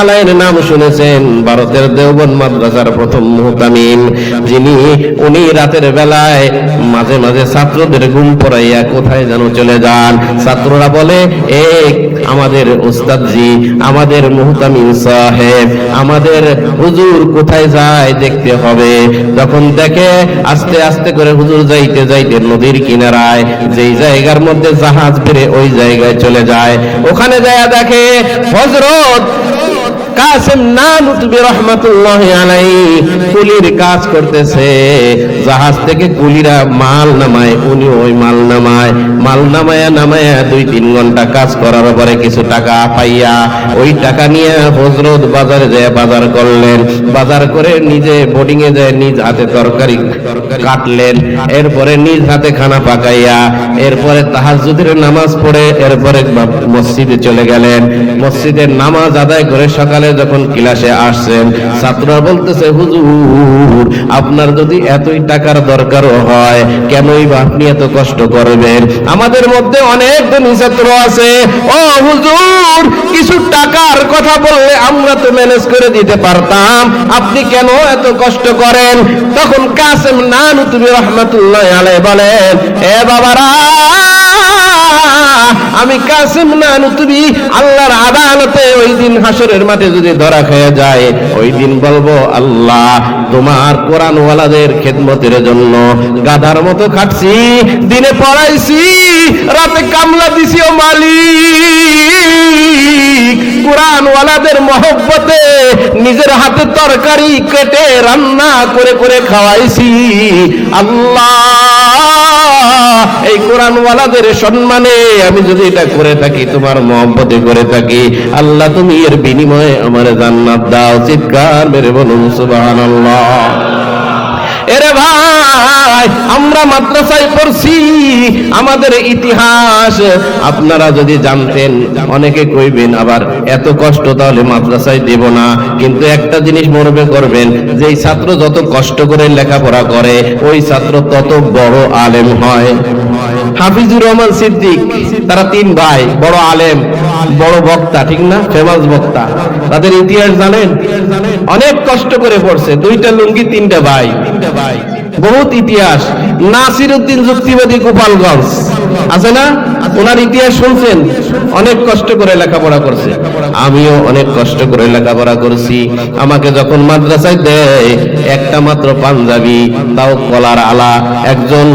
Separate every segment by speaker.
Speaker 1: আলাইহির নাম শুনেছেন ভারতের দেওবন যিনি উনি রাতের বেলায় মাঝে মাঝে ছাত্রদের ঘুম পড়াইয়া কোথায় যেন চলে যান। ছাত্ররা বলে, এ আমাদের উস্তাদজি, আমাদের মুহতামিম সাহেব, আমাদের হুজুর কোথায় যায় দেখতে হবে। যখন দেখে আস্তে আস্তে করে হুজুর যাইতে যাইতে নদীর কিনারায়, যেই জায়গার মধ্যে জাহাজ ফিরে ওই জায়গায় চলে যায়। ওখানে যায় দেখে হজরত কাসেম রহমাতুল্লাহ আলাই কুলির কাজ করতেছে। জাহাজ থেকে কুলিরা মাল নামায় উনি ওই মাল নামায়। মাল নামায়া নামায়া দুই তিন ঘণ্টা কাজ করার পরে কিছু টাকা পাইয়া ওই টাকা নিয়ে হজরত বাজারে যায় বাজার করলেন। বাজার করে নিজে বোর্ডিং এ যায় নিজ হাতে তরকারি কাটলেন। এরপরে নিজ হাতে খানা পাকাইয়া, এরপরে তাহাজুদের নামাজ পড়ে, এরপরে মসজিদে চলে গেলেন। মসজিদের নামাজ আদায় করে সকালে যখন ক্লাসে আসছেন, ছাত্ররা বলতেছে, হুজুর, আপনার যদি এতই টাকার দরকারও হয়, কেনই বা আপনি এত কষ্ট করবেন? আমাদের মধ্যে অনেক ধনী ছাত্র আছে। ও হুজুর, কিছু টাকার কথা বললে আমরা তো ম্যানেজ করে দিতে পারতাম। আপনি কেন এত কষ্ট করেন? তখন কাসেম নানু তুমি রহমতুল্লাহ আলাই বলেন, এ বাবারা আমি কাসিম না তুমি। আল্লাহর আদালতে ওই দিন হাসরের মাঠে যদি ধরা খেয়ে যায়, ওই দিন বলব, আল্লাহ, তোমার কোরআন ওয়ালাদের খেদমতের জন্য গাধার মতো খাটছি, দিনে পড়াইছি, রাতে কামলা দিছি ও মালিক। কোরআন ওয়ালাদের মহব্বতে নিজের হাতে তরকারি কেটে রান্না করে করে খাওয়াইছি। আল্লাহ এই কোরআন ওয়ালাদের সম্মানে আমি যদি এটা করে থাকি, তোমার মহব্বতে করে থাকি, আল্লাহ তুমি এর বিনিময়ে আমার জান্নাত দাও, চিৎকার মেরে বলুন, সুবহানাল্লাহ। এরে ভাই, আমরা মাদ্রাসায় পড়ছি, আমাদের ইতিহাস। আপনারা যদি জানতেন, অনেকে কইবেন, আবার এত কষ্ট তাহলে মাদ্রাসায় দেব না। কিন্তু একটা জিনিস মরবে করবেন যে এই ছাত্র যত কষ্ট করে লেখাপড়া করে, ওই ছাত্র তত বড় আলেম হয়। হাফিজুর রহমান সিদ্দিক, তারা তিন ভাই, বড় আলেম, বড় বক্তা, ঠিক না? ফেমাস বক্তা। তাদের ইতিহাস জানেন? অনেক কষ্ট করে পড়ছে, দুইটা লুঙ্গি, তিনটা ভাই। বহুত ইতিহাস। নাসির উদ্দিন যুক্তিবাদী গোপালগঞ্জ। আছে না? ওনার ইতিহাস শুনছেন, অনেক কষ্ট করে লেখাপড়া করছে। আমিও অনেক কষ্ট করে লেখাপড়া করছি। আমাকে যখন মাদ্রাসায় দেয়, একটা মাত্র পাঞ্জাবি, তাও কলার আলা। একজন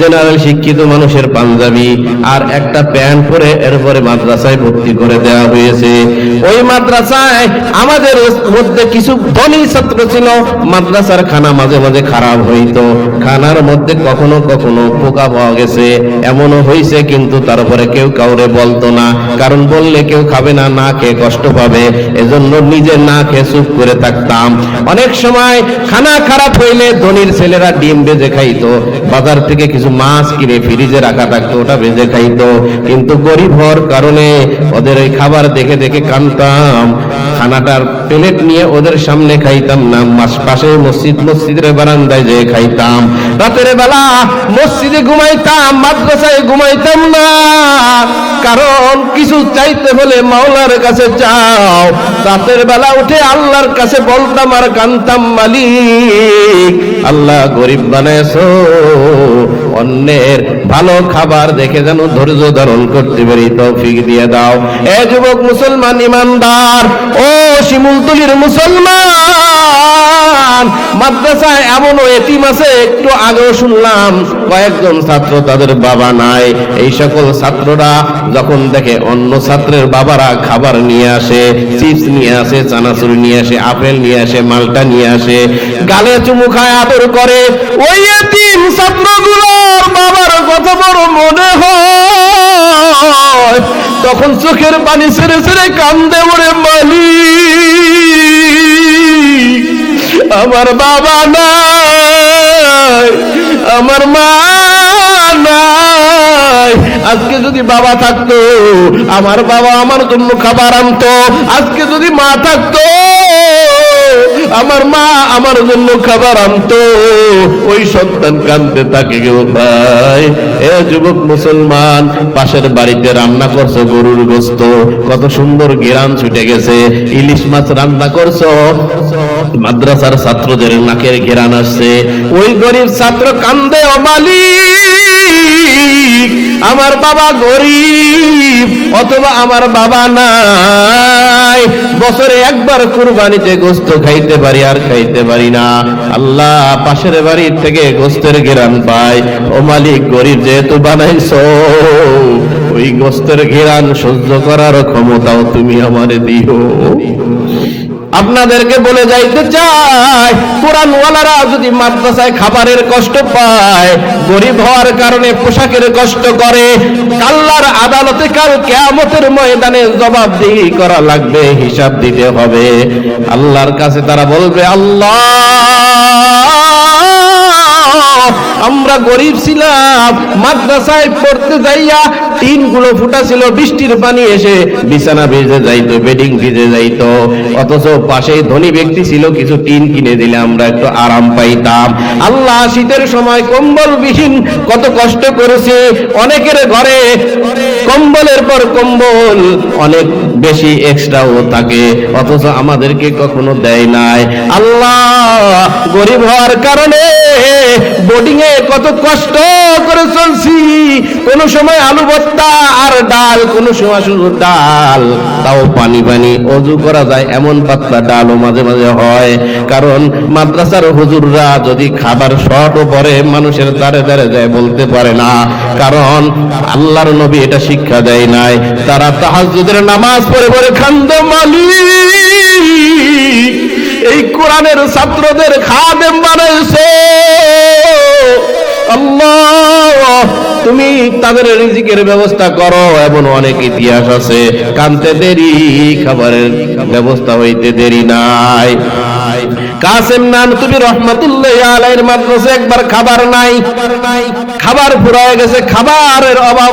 Speaker 1: জেনারেল শিক্ষিত মানুষের পাঞ্জাবি আর একটা প্যান্ট পরে এরপরে মাদ্রাসায় ভর্তি করে দেওয়া হয়েছে। ওই মাদ্রাসায় আমাদের মধ্যে কিছু ধনী ছাত্র ছিল, মাদ্রাসার খানা মাঝে মাঝে খারাপ হইতো। খানার মধ্যে কখনো কখনো পোকা পাওয়া গেছে, এমনও হয়েছে কিন্তু তারপরে কেউ কাউরে বলতো না। কারণ বললে কেউ খাবে না না খেয়ে কষ্ট পাবে। এজন্য নিজে না খেয়ে চুপ করে থাকতাম। অনেক সময় খানা খারাপ হইলে ধনির ছেলেরা ডিম বেজে খাইতো। বাজার থেকে কিছু মাছ কিনে ফ্রিজে রাখা থাকতো, ওটা বেজে খাইতো। কিন্তু গরিব হওয়ার কারণে ওদের ওই খাবার দেখে দেখে কানতাম। খানাটার প্লেট নিয়ে ওদের সামনে খাইতাম না। মাস পাশে মসজিদ, মসজিদের বারান্দায় যেয়ে খাইতাম। রাতের বেলা মসজিদে ঘুমাইতাম, মাদ্রাসায় ঘুমাইতাম না। কারণ কিছু চাইতে হলে মাওলার কাছে যাও রাতের বেলা উঠে আল্লাহর কাছে বলতাম আর কান্তাম, মালিক, আল্লাহ গরিব বানাইছো। অন্যের ভালো খাবার দেখে যেন ধৈর্য ধারণ করতে পারি, তৌফিক দিয়ে দাও। এ যুবক মুসলমান ইমানদার, ও শিমুলতলির মুসলমান! মাদ্রাসায় এমনও এতিম আছে, একটু আগেও শুনলাম, কয়েকজন ছাত্র তাদের বাবা নাই। এই সকল ছাত্ররা যখন দেখে অন্য ছাত্রের বাবারা খাবার নিয়ে আসে, চিপস নিয়ে আসে, চানাচুর নিয়ে আসে, আপেল নিয়ে আসে, মালটা নিয়ে আসে, গালে চুমু খায়, আদর করে, ওই এতিম ছাত্রগুলোর বাবার কত বড় মনে হয়। তখন চোখের পানি ছেড়ে ছেড়ে কান্দে ওরে মালিক। আমার বাবা নাই, আমার মা আজকে যদি বাবা থাকতো, আমার বাবা আমার জন্য খাবার আনতো। আজকে যদি মা থাকতো আমার মা আমার জন্য খাবার আনতো। ওই সন্তান কানতে থাকে গো ভাই। এ যুবক মুসলমান, পাশের বাড়িতে রান্না করছ গরুর গোস্ত। কত সুন্দর গেরান ছুটে গেছে। ইলিশ মাছ রান্না করছ। মাদ্রাসার ছাত্রদের নাকের ঘেরান আসছে। ওই গরিব ছাত্র কান্দে ও মালিক আমার বাবা গরিব, অথবা আমার বাবা নাই। বছরে একবার কুরবানিতে গোস্ত খাইতে পারি, আর খাইতে পারি না। আল্লাহ পাশের বাড়ির থেকে গোস্তের গেরান পাই ও মালিক, গরিব যেহেতু বানাইছো, ওই গোস্তের ঘেরান সহ্য করার ক্ষমতাও তুমি আমারে দিও। আপনাদেরকে বলে যাইতে চাই কোরআনওয়ালারা যদি মাদ্রাসায় খাবারের কষ্ট পায়, গরিব হওয়ার কারণে পোশাকের কষ্ট করে, আল্লাহর আদালতে কাল কেয়ামতের ময়দানে জবাবদিহি করা লাগবে, হিসাব দিতে হবে। আল্লাহর কাছে তারা বলবে, আল্লাহ! আমরা গরিব ছিলাম, মাদ্রাসায় পড়তে যাইয়া টিনগুলো ফুটা ছিল বৃষ্টির পানি এসে বিছানা ভিজে যাইতো, বেডিং ভিজে যাইতো। অথচ পাশে ধনী ব্যক্তি ছিল, কিছু টিন কিনে দিলে আমরা একটু আরাম পাইতাম। আল্লাহ শীতের সময় কম্বল বিহীন কত কষ্ট করেছে, অনেকের ঘরে কম্বলের পর কম্বল অনেক বেশি এক্সট্রাও থাকে, অথচ আমাদেরকে কখনো দেয় নাই। আল্লাহ গরিব হওয়ার কারণে বোর্ডিং এ কত কষ্ট করে চলছি। কোন সময় আলু ভর্তা আর ডাল, কোন সময় শুধু ডাল। তাও পানি পানি অজু করা যায়, এমন পাতলা ডালও মাঝে মাঝে হয়। কারণ মাদ্রাসার হুজুররা যদি খাবার শর্টও পরে মানুষের দ্বারে দ্বারে যায় বলতে পারে না। কারণ আল্লাহর নবী এটা শিক্ষা দেয় নাই। তারা তাহাজ্জুদের নামাজ পড়ে পড়ে খান্দ মালিক। এই কোরআনের ছাত্রদের খাদেম বানাইছে। তুমি তাদের রিজিকের ব্যবস্থা করো, এমন অনেক ইতিহাস আছে। কানতে দেরি, খাবারের ব্যবস্থা হইতে দেরি নাই। কাসেম নান, তুমি একবার খাবার নাই। খাবার ফুরায় গেছে, খাবারের অভাব।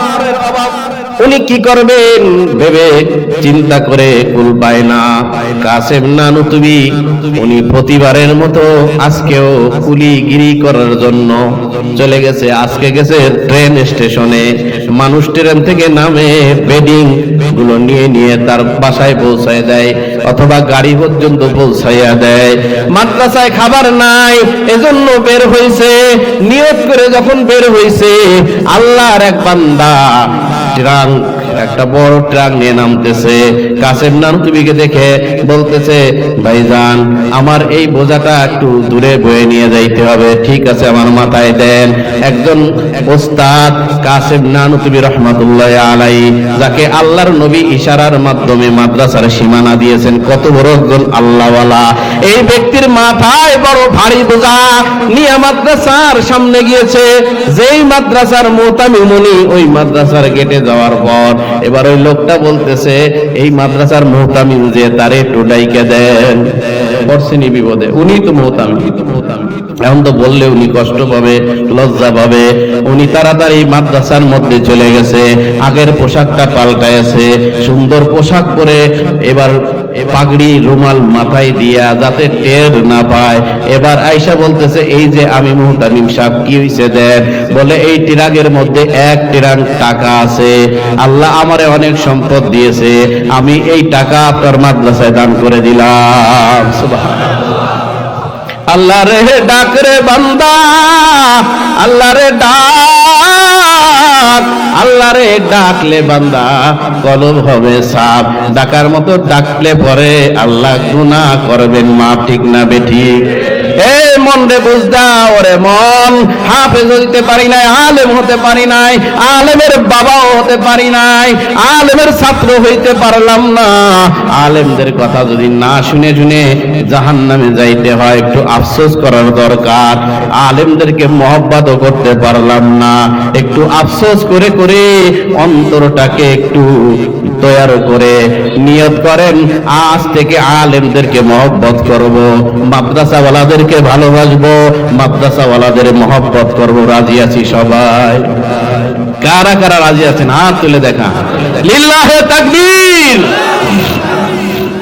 Speaker 1: উনি কি করবেন? ভেবে চিন্তা করে কুল পায় না। কাসেম নানু তুমি, উনি প্রতিবারের মতো আজকেও কুলিগিরি করার জন্য চলে গেছে। আজকে গেছে ট্রেন স্টেশনে। মানুষ ট্রেন থেকে নামে, বেডিংগুলো নিয়ে নিয়ে তার বাসায় পৌঁছায় দেয়, অথবা গাড়ি পর্যন্ত পৌঁছাইয়া দেয়। মাদ্রাসায় খাবার নাই, এজন্য বের হয়েছে নিয়ত করে যখন বের হয়েছে আল্লাহর এক বান্দা ট্রাঙ্ক একটা বড় ট্রাক নিয়ে নামতেছে। কাসেম নানতুবিকে দেখে বলতেছে, ভাইজান, আমার এই বোঝাটা একটু দূরে বয়ে নিয়ে যাইতে হবে। ঠিক আছে, আমার মাথায় দেন। একজন ওস্তাদ কাসেম নানতুবি রহমাতুল্লাহ আলাই যাকে আল্লাহর নবী ইশারার মাধ্যমে মাদ্রাসার সীমানা দিয়েছেন, কত বড় একজন আল্লাহওয়ালা। এই ব্যক্তির মাথায় বড় ভারী বোঝা নিয়ে মাদ্রাসার সামনে গিয়েছে। যেই মাদ্রাসার মোতামি মুনি ওই মাদ্রাসার গেটে যাওয়ার পর এবার ওই লোকটা বলতেছে, এই মাদ্রাসার মোহতামিম যে তারে একটু ডাইকে দেন। পড়ছেনি বিপদে, উনি তো মোহতামিম এখন তো বললে উনি কষ্ট পাবে, লজ্জা পাবে। উনি তাড়াতাড়ি মাদ্রাসার মধ্যে চলে গেছে, আগের পোশাকটা পাল্টাইছে, সুন্দর পোশাক পরে এবার পাগড়ি রুমাল মাথায় দিয়া যাতে টের না পায়। এবার আয়সা বলতেছে, এই যে আমি মুহতামিম সাহেব, কি হইছে দেন বলে, এই টিরাগের মধ্যে এক টিরাং টাকা আছে। আল্লাহ আমারে অনেক সম্পদ দিয়েছে, আমি এই টাকা আপনার মাদ্রাসায় দান করে দিলাম। আল্লাহ রে ডাক রে বান্দা, আল্লাহ রে ডাক, আল্লাহ রে ডাকলে বান্দা কলম হবে সাপ। ডাকার মতো ডাকলে পরে আল্লাহ গুনাহ করবেন মা, ঠিক না বেঠিক এ মন রে ওরে মন। হাফেজ হইতে পারি নাই, আলেম হতে পারি নাই, আলেমের বাবাও হতে পারি নাই, আলেমের ছাত্র হইতে পারলাম না। আলেমদের কথা যদি না শুনে শুনে জাহান নামে যাইতে হয়, একটু আফসোস করার দরকার। আলেমদেরকে মহব্বতও করতে পারলাম না। একটু আফসোস করে করে অন্তরটাকে একটু তৈয়ার করে নিয়ত করেন। আজ থেকে আলেমদেরকে মহব্বত করব, মাদ্রাসাওয়ালাদেরকে ভালোবাসবো, মাদ্রাসাওয়ালাদের মহব্বত করব। রাজি আছি সবাই। কারা কারা রাজি আছেন? হাত তুলে দেখা। লিল্লাহে তাকবীর।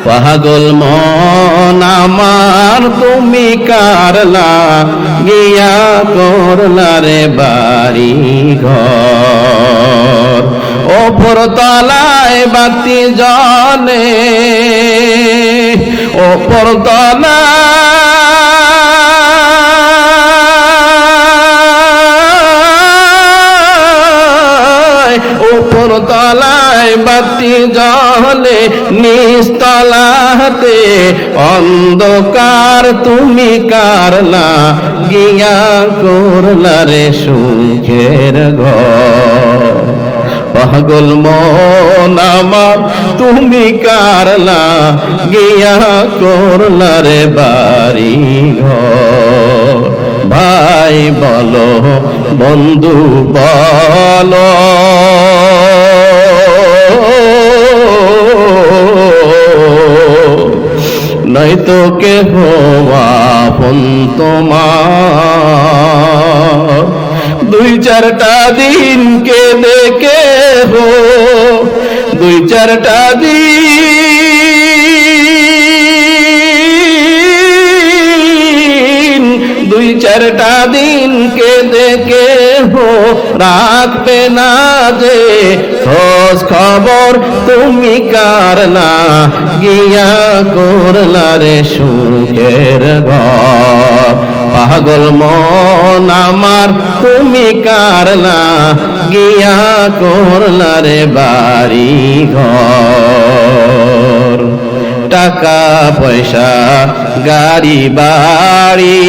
Speaker 1: পাগল মন আমার, তুমি কারলা গিয়া করলা রে বাড়ি ঘর ওপর তলায় বাতি জলে ওপর তলায় ওপর তলায় বাতি জলে নিচ তলাতে অন্ধকার তুমি কারলা গিয়া করলা রে সুখের ঘর। পাগল মন আমার, তুমি কারলা গিয়া করলা রে বাড়ি ঘর? ভাই বলো, বন্ধু বলো। নয়তো কে আপন তোমার। দুই চারটা দিনকে দেখে হো? দুই চারটা দিন, দুই চারটা দিনকে দেখে হো? রাখবে না যে খোঁজ খবর তুমি কারলা গিয়া করলা রে সুখের ঘর। পাগল মন আমার, তুমি কারলা গিয়া করলা রে বাড়ি ঘর টাকা, পয়সা, গাড়ি, বাড়ি।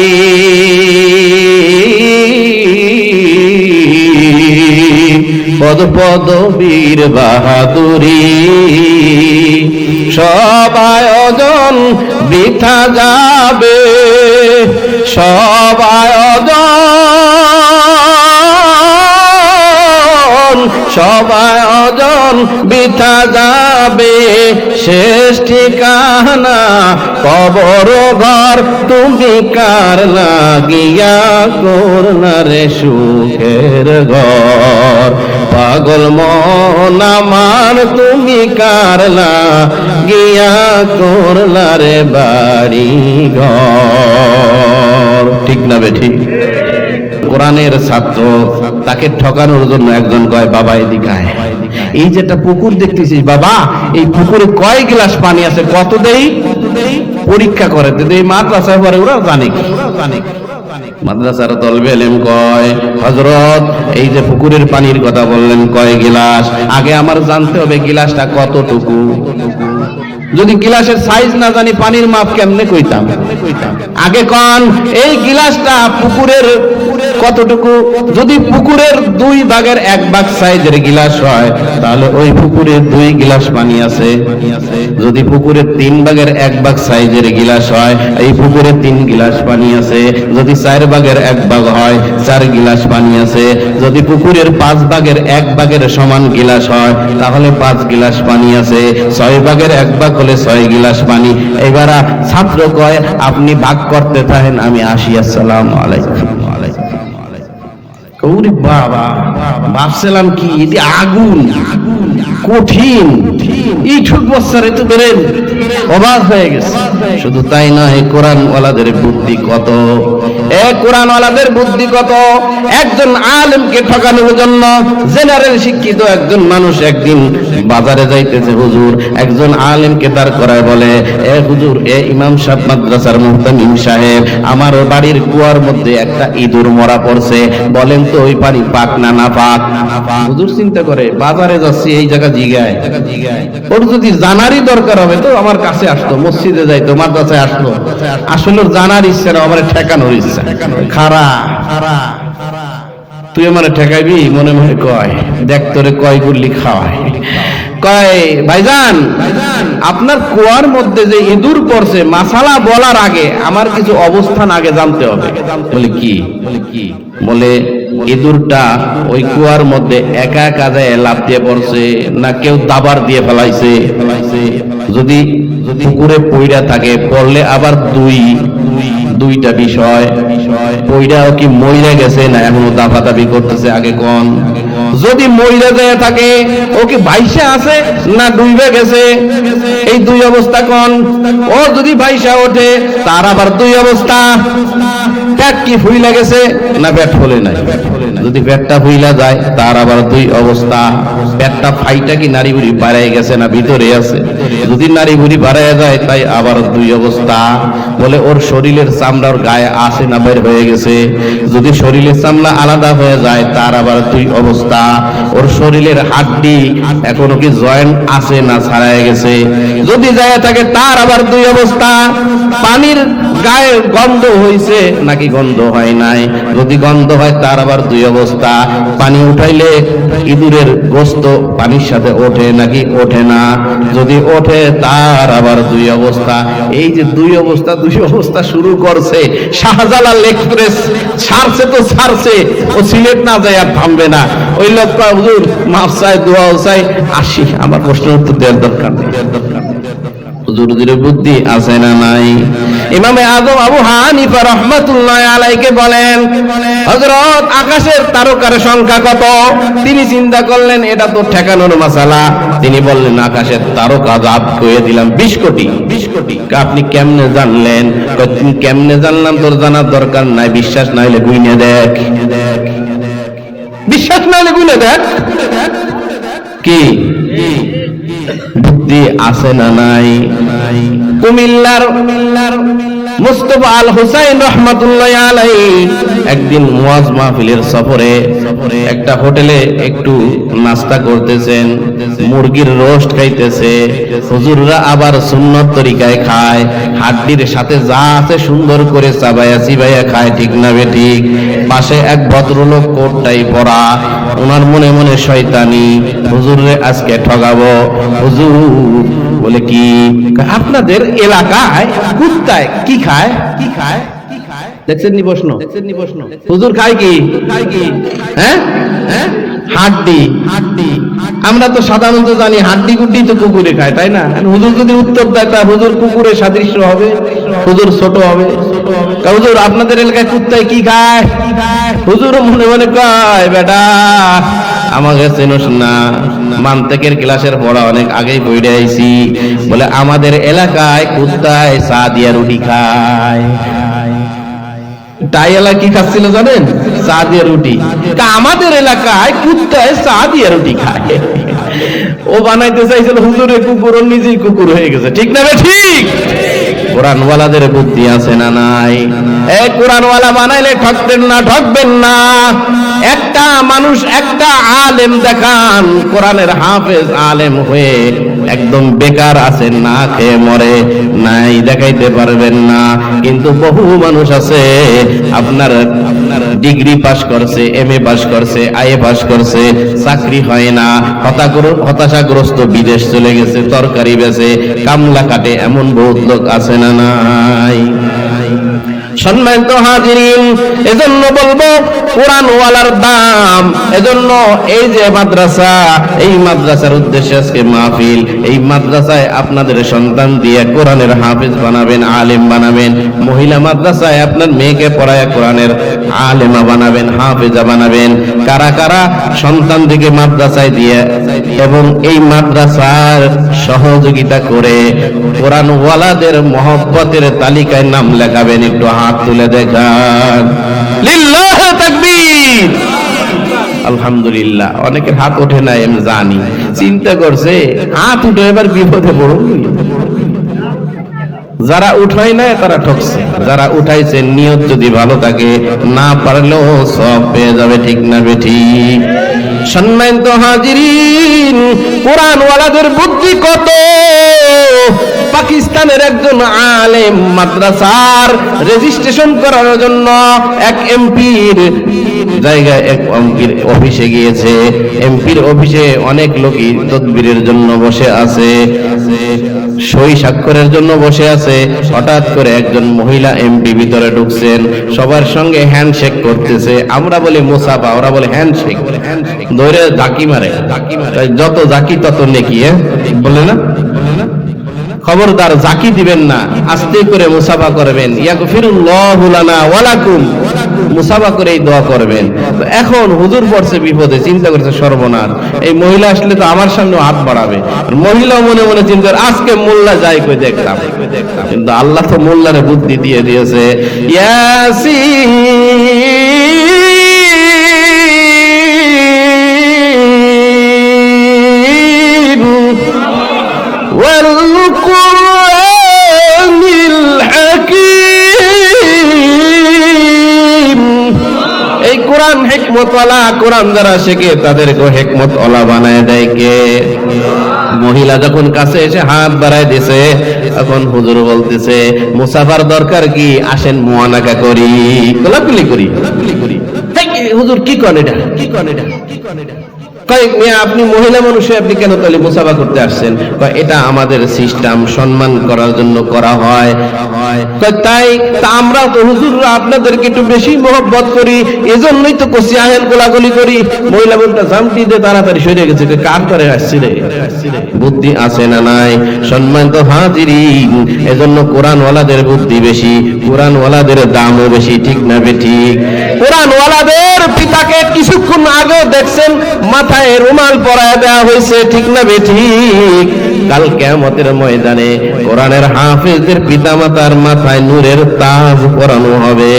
Speaker 1: পদ পদবীর বাহাদুরি। সব আয়োজন বৃথা যাবে। সব আয়োজন সব আয়োজন বৃথা যাবে। শেষ ঠিকানা কবর ঘর। তুমি কার লাগিয়া করলা রে সুখের ঘর? পাগল মন আমার, তুমি কারলা গিয়া করলা রে বাড়ি ঘর ঠিক না বে ঠিক কোরআনের ছাত্র, তাকে ঠকানোর জন্য একজন কয়, বাবা, এদিকে আয়। এই যে একটা পুকুর দেখতেছিস, বাবা, এই পুকুরে কয় গ্লাস পানি আছে? কত দেই? পরীক্ষা করে এই মাদ্রাসায় পরে ওরা জানে মাদ্রাসার তলবে এলেম কয় হজরত এই যে পুকুরের পানির কথা বললেন, কয় গিলাস? আগে আমার জানতে হবে গিলাসটা কতটুকু। যদি গিলাসের সাইজ না জানি, পানির মাপ কেমনে কইতাম? আগে কন, এই গিলাসটা পুকুরের কতটুকু? যদি পুকুরের দুই ভাগের এক ভাগ সাইজের গিলাস হয়, তাহলে ওই পুকুরে দুই গিলাস পানি আছে। যদি পুকুরের তিন ভাগের এক ভাগ সাইজের গিলাস হয়, এই পুকুরে তিন গিলাস পানি আছে। যদি চার ভাগের এক ভাগ হয়, চার গিলাস পানি আছে। যদি পুকুরের পাঁচ ভাগের এক ভাগের সমান গিলাস হয়, তাহলে পাঁচ গিলাস পানি আছে। ছয় ভাগের এক ভাগ হলে ছয় গিলাস পানি। এবার ছাত্র কয়, আপনি ভাগ করতে থাকেন, আমি আসি, আসসালাম আলাইকুম। ওরে বাবা, ভাবছিলাম কি এটি আগুন, কঠিন। বছরে তো অবাক হয়ে গেছে। শুধু তাই কোরআন ওয়ালাদের বুদ্ধি কত? এ কোরআন ওয়ালাদের বুদ্ধি কত? একজন আলেমকে ঠকানোর জন্য জেনারেল শিক্ষিত একজন মানুষ একদিন বাজারে যাইতেছে, হুজুর। একজন আলেমকে দাঁড় করায় বলে, এ হুজুর, এ ইমাম সাহেব মাদ্রাসার মুহতামিম সাহেব আমার বাড়ির কুয়ার মধ্যে একটা ইঁদুর মরা পড়ছে। বলেন তো ওই পানি পাক না না পাক হুজুর চিন্তা করে, বাজারে যাচ্ছি, এই জায়গা জিগায়। ওর যদি জানারই দরকার হবে তো আমার কাছে আসতো, মসজিদে যাই তোমার কাছে আসলে ওর জানার ইচ্ছা না, আমার ঠেকানোর ইচ্ছা। খারা। খারা তুই আমার ঠেকাইবি মনে মনে কয়, দেখ তোরে কয় গুলি খাওয়ায়। কয় ভাইজান আপনার কুয়ার মধ্যে যে ইঁদুর পড়ছে মাসালা বলার আগে আমার কিছু অবস্থান আগে জানতে হবে। বলে কি? বলে ইঁদুরটা ওই কুয়ার মধ্যে একা একা যায় লাভ দিয়ে পড়ছে না কেউ দাবার দিয়ে ফেলাইছে। যদি পুকুরে থাকে পড়লে আবার দুই দুইটা বিষয়। পইরাও কি মইরা গেছে না এখনও দাফা দাবি করতেছে আগে কোন? যদি মহিলা যায় থাকে, ও কি ভাইসা আছে না ডুইবে গেছে? এই দুই অবস্থা কোন? ও যদি ভাইসা ওঠে, তার আবার দুই অবস্থা। পেট কি ফুইলা গেছে না পেট ফুলে নাই? যদি পেটটা ফুইলা যায়, তার আবার দুই অবস্থা। পেটটা ফাইটা কি নারী বুড়ি বাড়াই গেছে না ভিতরে আছে? যদি নারী বুড়ি বাড়াই যায়, তাই আবার দুই অবস্থা। বলে, ওর শরীরের চামড়া ওর গায়ে আসে না, বের হয়ে গেছে। যদি শরীরের চামড়া আলাদা হয়ে যায়, তার আবার দুই অবস্থা। ওর শরীরের হাড্ডি এখনও কি জয়েন্ট আছে না ছাড়াই গেছে? যদি যায় থাকে, তার আবার দুই অবস্থা। পানির গায়ে গন্ধ হইছে, নাকি গন্ধ হয় নাই? যদি গন্ধ হয়, তার আবার দুই অবস্থা। পানি উঠাইলে ইঁদুরের গোস্ত পানির সাথে ওঠে নাকি ওঠে না? যদি ওঠে তার আবার দুই অবস্থা। এই যে দুই অবস্থা দুই অবস্থা শুরু করছে। শাহজালাল এক্সপ্রেস ছাড়ছে তো ছাড়ছে ও সিলেট না যায় আর থামবে না। ওই লোক কয়, হুজুর চাই দোয়া চাই। আসি আমার প্রশ্নের উত্তর দেওয়ার দরকার নেই। হুজুরদের বুদ্ধি আছে না নাই? ইমামে আজম আবু হানিফা রহমাতুল্লাহ আলাইকে বলেন হযরত আকাশের তারকার সংখ্যা কত? তিনি চিন্তা করলেন এটা তো ঠেকানোর মাসালা। তিনি বললেন আকাশের তারকা জাপ কয়ে দিলাম 20 কোটি। 20 কোটি। আপনি কেমনে জানলেন? তুমি কেমনে জানলাম? তোর জানার দরকার নাই বিশ্বাস না হলে গুইনে দেখ। বিশ্বাস না হলে গুইনে দেখ। কি? বুদ্ধি আছে না নাই? কুমিল্লার মুস্তফা আল হুসাইন রহমাতুল্লাহ আলাই একদিন মুয়াজ মাহফিলের সফরে একটা হোটেলে একটু নাস্তা করতেছেন, মুরগির রোস্ট খাইতেছে, হুজুররা আবার সুন্নত তরিকায় খায়, হাড্ডির সাথে যা আছে সুন্দর করে চাবাইয়া চিবাইয়া খায়, ঠিক না বে ঠিক? পাশে এক ভদ্রলোক কোটটাই পরা, ওনার মনে মনে শয়তানি হুজুরে আজকে ঠগাবো। হুজুর বলে কি? আপনাদের এলাকায় কুত্তায় কি খায়? কি খায়? কি খায়? দেখছেন নি প্রশ্ন? দেখছেন নি প্রশ্ন হুজুর খায় কি? খায় কি? হ্যাঁ? হ্যাঁ? হাড্ডি। হাড্ডি। আমরা তো সাধারণত জানি হাড্ডি গুড্ডি তো কুকুরে খায় তাই না? হুজুর যদি উত্তর দেয় তা হুজুর কুকুরের সাদৃশ্য হবে হুজুর ছোট হবে। হুজুর আপনাদের এলাকায় কুত্তায় কি খায়? হুজুর মনে মনে কয় বেটা আমাকে চেনস না মান্তেকের ক্লাসের পড়া অনেক আগেই পড়ে আইছি। বলে, আমাদের এলাকায় কুত্তায় চা দিয়া রুটি খায়। তাই এলাকা কি খাচ্ছিল জানেন? চা দিয়ে রুটি। তা আমাদের এলাকায় কুত্তায় চা দিয়ে রুটি খায়। ও বানাইতে চাইছিল, হুজুরে কুকুর নিজেই কুকুর হয়ে গেছে। ঠিক না ঠিক? কোরআনওয়ালাদের বুদ্ধি আছে না নাই? এ কোরআনওয়ালা বানাইলে ঠকবেন না ঠকবেন না। একটা মানুষ, একটা আলেম দেখান, কোরআনের হাফেজ আলেম হয়ে একদম বেকার আছে, না খেয়ে মরে, নাই দেখাইতে পারবেন না। কিন্তু বহু মানুষ আছে, আপনার আপনার ডিগ্রি পাস করছে এম এ পাস করছে আই এ পাস করছে, চাকরি হয় না। হতাশাগ্রস্ত বিদেশ চলে গেছে, তরকারি বেছে কামলা কাটে, এমন বহুত লোক আছে না নাই। সম্মানিত হাজিরিন, এজন্য বলব কোরআন ওয়ালার দাম, এজন্য এই যে মাদ্রাসা, এই মাদ্রাসার উদ্দেশ্যে আজকে মাহফিল, এই মাদ্রাসায় আপনাদের সন্তান দিয়ে কোরআনের হাফিজ বানাবেন, আলেম বানাবেন, মহিলা মাদ্রাসায় আপনার মেয়েকে পড়ায় কোরআনের আলেমা বানাবেন, হাফিজা বানাবেন, কারা কারা সন্তান থেকে মাদ্রাসায় দিয়ে এবং এই মাদ্রাসার সহযোগিতা করে কোরআন ওয়ালাদের মহব্বতের তালিকায় নাম লেখাবেন, একটু হাত তুলে দেখান। আলহামদুলিল্লাহ, অনেকের হাত ওঠে না, আমি জানি। চিন্তা করছে, হাত উঠে এবার বিপদে পড়ুন যারা উঠাই নাই, তারা ঠকছে। যারা উঠাইছে, নিয়ত যদি ভালো থাকে, না পারলেও সব পেয়ে যাবে, ঠিক না বেঠি। সম্মানিত হাজিরিন কোরআন ওয়ালাদের বুদ্ধি কত? পাকিস্তানের একজন আলেম মাদ্রাসার রেজিস্ট্রেশন করার জন্য এক এমপির জায়গায় এক এমপির অফিসে গিয়েছে। এমপির অফিসে অনেক লোকই তদবিরের জন্য বসে আছে, সই স্বাক্ষরের জন্য বসে আছে। হঠাৎ করে একজন মহিলা এমপি ভিতরে ঢুকছেন, সবার সঙ্গে হ্যান্ডশেক করতেছে। আমরা বলি মুসাফা, ওরা বলে হ্যান্ডশেক ধরে জাকি মারে। যত জাকি তত নেকি হ্যাঁ? বলে না? খবরদার জাকি দিবেন না আস্তে করে মুসাফা করবেন। মুসাফা করে এই দোয়া করবেন। এখন হুজুর পড়ছে বিপদে চিন্তা করছে সর্বনাশ। এই মহিলা আসলে তো আমার সামনে হাত বাড়াবে। মহিলা মনে মনে চিন্তা করে, আজকে মোল্লা যাই কই দেখতাম কিন্তু আল্লাহ তো মোল্লারে বুদ্ধি দিয়ে দিয়েছে। ইয়াসিন ওয়ালা কোরআন যারা শেখে হেকমত ওলা বানায় দেয় কে? মহিলা যখন কাছে এসে হাত বাড়ায় দিছে, তখন হুজুর বলতেছে, মুসাফার দরকার কি? আসেন মোয়ানাকা করি। কোলাকুলি করি। হুজুর, কি কন এটা? কি কন এটা? কয়েক মেয়ে, আপনি মহিলা মানুষে আপনি কেন তাহলে মুসাফা করতে আসছেন? এটা আমাদের সিস্টেম সম্মান করার জন্য করা হয়। তাই আমরা তো হুজুর আপনাদেরকে একটু বেশি মহব্বত করি, এজন্যই তো কষি আহেন গোলাগুলি করি। মহিলা বলতে জামটি দিয়ে তাড়াতাড়ি সরে গেছে কার করে আসছি রে? বুদ্ধি আছে না নাই? সম্মান তো হাজিরি এজন্য কোরআন ওয়ালাদের বুদ্ধি বেশি কোরআন ওয়ালাদের দামও বেশি, ঠিক না বে ঠিক? কোরআন ওয়ালাদের পিতাকে কিছুক্ষণ আগে দেখছেন মাথায় রুমাল পরায় দেওয়া হয়েছে ঠিক না বেঠি কাল কেমতের ময়দানে কোরআনের হাফিজদের পিতামাতার মাথায় নূরের তাজ পরানো হবে।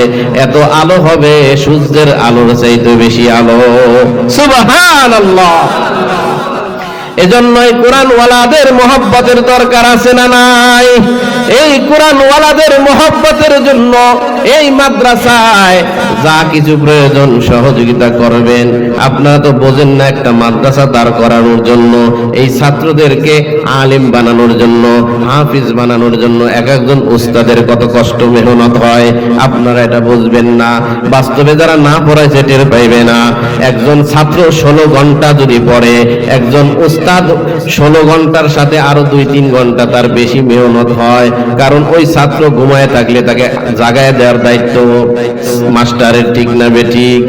Speaker 1: এত আলো হবে, সূর্যের আলোর চাইতে বেশি আলো। সুবহানাল্লাহ। এজন্যই কোরআন ওয়ালাদের মহব্বতের দরকার আছে না নাই? এই কোরআন ওয়ালাদের মহব্বতের জন্য এই মাদ্রাসায় যা কিছু প্রয়োজন সহযোগিতা করবেন। আপনারা তো বোঝেন না একটা মাদ্রাসা দাঁড় করানোর জন্য, এই ছাত্রদেরকে আলিম বানানোর জন্য, হাফিজ বানানোর জন্য এক একজন উস্তাদের কত কষ্ট মেহনত হয়, আপনারা এটা বুঝবেন না। বাস্তবে যারা না পড়াইছে টের পাইবে না। একজন ছাত্র ষোলো ঘণ্টা যদি পড়ে, একজন উস্তাদ ষোলো ঘণ্টার সাথে আরও দুই, তিন ঘণ্টা তার বেশি মেহনত হয়। কারণ ওই ছাত্র ঘুমায় থাকলে তাকে জাগায় দেওয়ার দায়িত্ব মাস্টারের ঠিক না বেঠিক